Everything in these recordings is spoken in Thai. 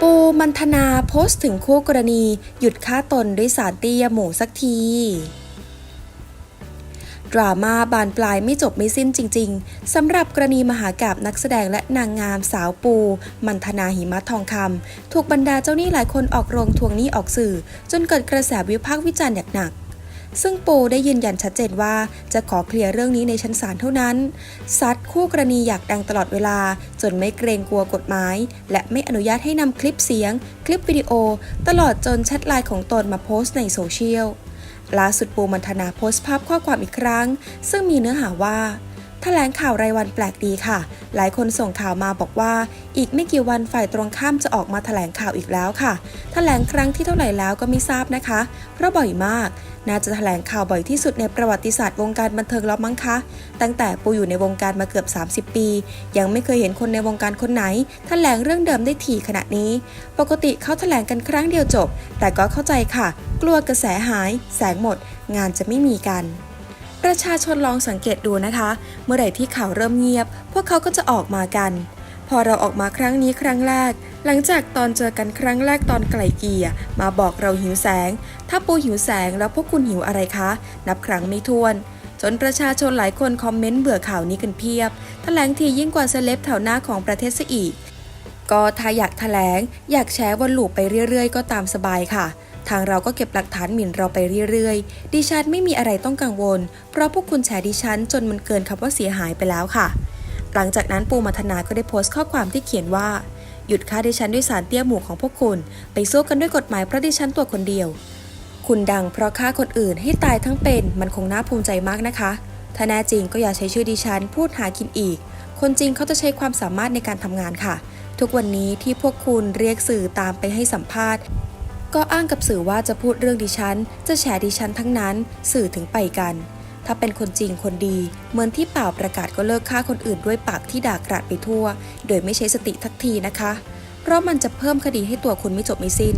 ปูมันธนาโพสต์ถึงคู่กรณีหยุดฆ่าตนด้วยสารเตี้ยหมูสักที ดราม่าบานปลายไม่จบไม่สิ้นจริง ๆสำหรับกรณีมหากาบนักแสดงและนางงามสาวปู มันธนาหิมะทองคำถูกบรรดาเจ้าหนี้หลายคนออกโรงทวงหนี้ออกสื่อ จนเกิดกระแสวิพากษ์วิจารณ์อย่างหนัก ซึ่งปูได้ยืนยันชัดเจนว่าจะขอเคลียร์เรื่องนี้ในชั้นศาลเท่านั้น ซัดคู่กรณีอยากดังตลอดเวลา จนไม่เกรงกลัวกฎหมาย และไม่อนุญาตให้นำคลิปเสียง คลิปวิดีโอ ตลอดจนแชทไลน์ของตนมาโพสต์ในโซเชียลล่าสุดปูมันธนาโพสต์ภาพข้อความอีกครั้ง ซึ่งมีเนื้อหาว่า แถลงข่าวรายวันแปลกดีค่ะ หลายคนส่งข่าวมาบอกว่า อีกไม่กี่วันฝ่ายตรงข้ามจะออกมาแถลงข่าวอีกแล้วค่ะแถลงครั้งที่เท่าไหร่แล้วก็ไม่ทราบนะคะ เพราะบ่อยมาก น่าจะแถลงข่าวบ่อยที่สุดในประวัติศาสตร์วงการบันเทิงแล้วมั้งคะ ตั้งแต่ปูอยู่ในวงการมาเกือบ 30 ปี ยังไม่เคยเห็นคนในวงการคนไหน แถลงเรื่องเดิมได้ถี่ขนาดนี้ ปกติเขาแถลงกันครั้งเดียวจบ แต่ก็เข้าใจค่ะ กลัวกระแสหาย แสงหมด งานจะไม่มีกัน ประชาชนลองสังเกตดูนะคะ เมื่อไหร่ที่ข่าวเริ่มเงียบ พวกเขาก็จะออกมากัน พอเราออกมาครั้งนี้ครั้งแรก หลังจากตอนเจอกันครั้งแรกตอนไกลเกียมาบอกเราหิวแสง ถ้าปูหิวแสงแล้วพวกคุณหิวอะไรคะ นับครั้งไม่ถ้วน จนประชาชนหลายคนคอมเมนต์เบื่อข่าวนี้กันเพียบแถลงทียิ่งกว่าเซเลบแถวหน้าของประเทศซะอีก ก็ถ้าอยากแถลง อยากแชร์วนลูปไปเรื่อย ๆ ก็ตามสบายค่ะ ทางเราก็เก็บหลักฐานหมิ่นเราไปเรื่อยๆ ดิฉันไม่มีอะไรต้องกังวล เพราะพวกคุณแชร์ดิฉันจนมันเกินคำว่าเสียหายไปแล้วค่ะ หลังจากนั้นปูมัทนาก็ได้โพสต์ข้อความที่เขียนว่า หยุดฆ่าดิฉันด้วยสารเตี้ยหมู่ของพวกคุณ ไปสู้กันด้วยกฎหมายเพราะดิฉันตัวคนเดียว คุณดังเพราะฆ่าคนอื่นให้ตายทั้งเป็น มันคงน่าภูมิใจมากนะคะ ถ้าแน่จริงก็อย่าใช้ชื่อดิฉันพูดหากินอีก คนจริงเขาจะใช้ความสามารถในการทำงานค่ะ ทุกวันนี้ที่พวกคุณเรียกสื่อตามไปให้สัมภาษณ์ ก็อ้างกับสื่อว่าจะพูดเรื่องดิฉัน จะแฉดิฉันทั้งนั้น สื่อถึงไปกัน ถ้าเป็นคนจริงคนดี เหมือนที่เป่าประกาศก็เลิกฆ่าคนอื่นด้วยปากที่ด่ากราดไปทั่ว โดยไม่ใช้สติทักทีนะคะ เพราะมันจะเพิ่มคดีให้ตัวคุณไม่จบไม่สิ้น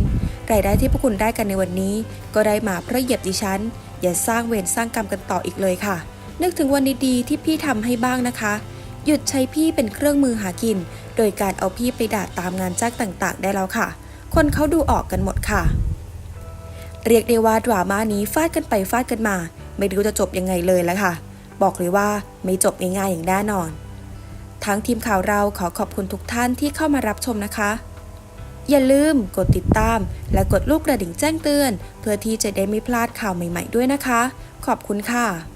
รายได้ที่พวกคุณได้กันในวันนี้ ก็ได้มาเพราะเหยียบดิฉัน อย่าสร้างเวรสร้างกรรมกันต่ออีกเลยค่ะ นึกถึงวันดีๆที่พี่ทำให้บ้างนะคะ หยุดใช้พี่เป็นเครื่องมือหากิน โดยการเอาพี่ไปด่าตามงานจ้างต่าง ๆ ได้แล้วค่ะ คนเขาดูออกกันหมดค่ะ เรียกได้ว่าดราม่านี้ฟาดกันไปฟาดกันมา ไม่รู้จะจบยังไงเลยแล้วค่ะ บอกเลยว่าไม่จบง่ายๆอย่างแน่นอน ทั้งทีมข่าวเราขอขอบคุณทุกท่านที่เข้ามารับชมนะคะ อย่าลืมกดติดตาม และกดลูกกระดิ่งแจ้งเตือน เพื่อที่จะได้ไม่พลาดข่าวใหม่ ๆ ด้วยนะคะ ขอบคุณค่ะ